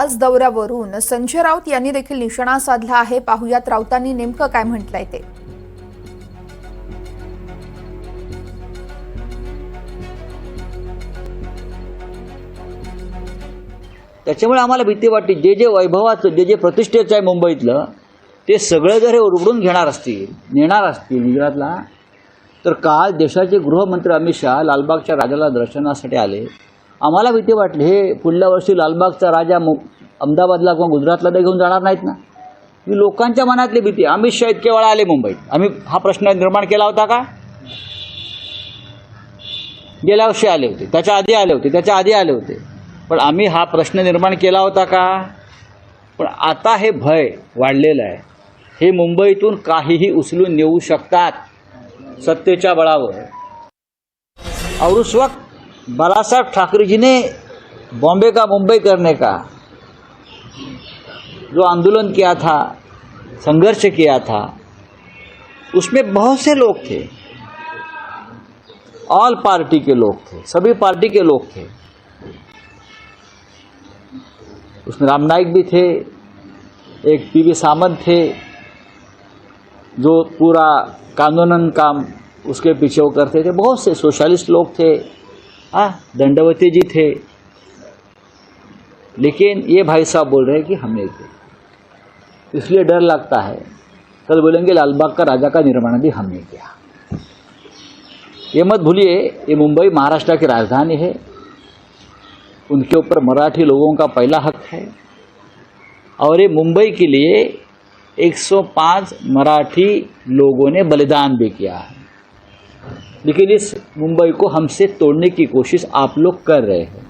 आज दौऱ्यावरून संजय राऊत यांनी देखील निशाणा साधला आहे. पाहुयात राऊतांनी नेमकं काय म्हटलंय ते. त्याच्यामुळे आम्हाला भीती वाटते. जे जे वैभवाचं जे जे प्रतिष्ठेचं आहे मुंबईतलं ते सगळं जर हे उरबडून घेणार असतील नेणार असतील गुजरातला तर काल देशाचे गृहमंत्री अमित शहा लालबागच्या राजाला दर्शनासाठी आले. आम्हाला भीती वाटली. हे पुढल्या वर्षी लालबागचा राजा मु अहमदाबादला किंवा गुजरातला तर घेऊन जाणार नाहीत ना. ही लोकांच्या मनातली भीती. अमित शहा इतके वेळा आले मुंबईत. आम्ही हा प्रश्न निर्माण केला होता का? गेल्या वर्षी आले होते. त्याच्या आधी आले होते. त्याच्या आधी आले होते. पण आम्ही हा प्रश्न निर्माण केला होता का? पण आता हे भय वाढलेलं आहे. हे मुंबईतून काहीही उचलून नेऊ शकतात सत्तेच्या बळावर. और उस वक्त बाला साहब ठाकरे जी ने बॉम्बे का मुंबई करने का जो आंदोलन किया था, संघर्ष किया था, उसमें बहुत से लोग थे। ऑल पार्टी के लोग थे, सभी पार्टी के लोग थे। उसमें राम नाइक भी थे, एक पी वी सामंत थे, जो पूरा कानूनन काम उसके पीछे वो करते थे। बहुत से सोशलिस्ट लोग थे। हाँ दंडवती जी थे। लेकिन ये भाई साहब बोल रहे हैं कि हमने किया इसलिए डर लगता है। कल बोलेंगे लालबाग का राजा का निर्माण भी हमने किया। ये मत भूलिए, ये मुंबई महाराष्ट्र की राजधानी है। उनके ऊपर मराठी लोगों का पहला हक है। और ये मुंबई के लिए 105 मराठी लोगों ने बलिदान भी किया है। लेकिन इस मुंबई को हमसे तोड़ने की कोशिश आप लोग कर रहे हैं।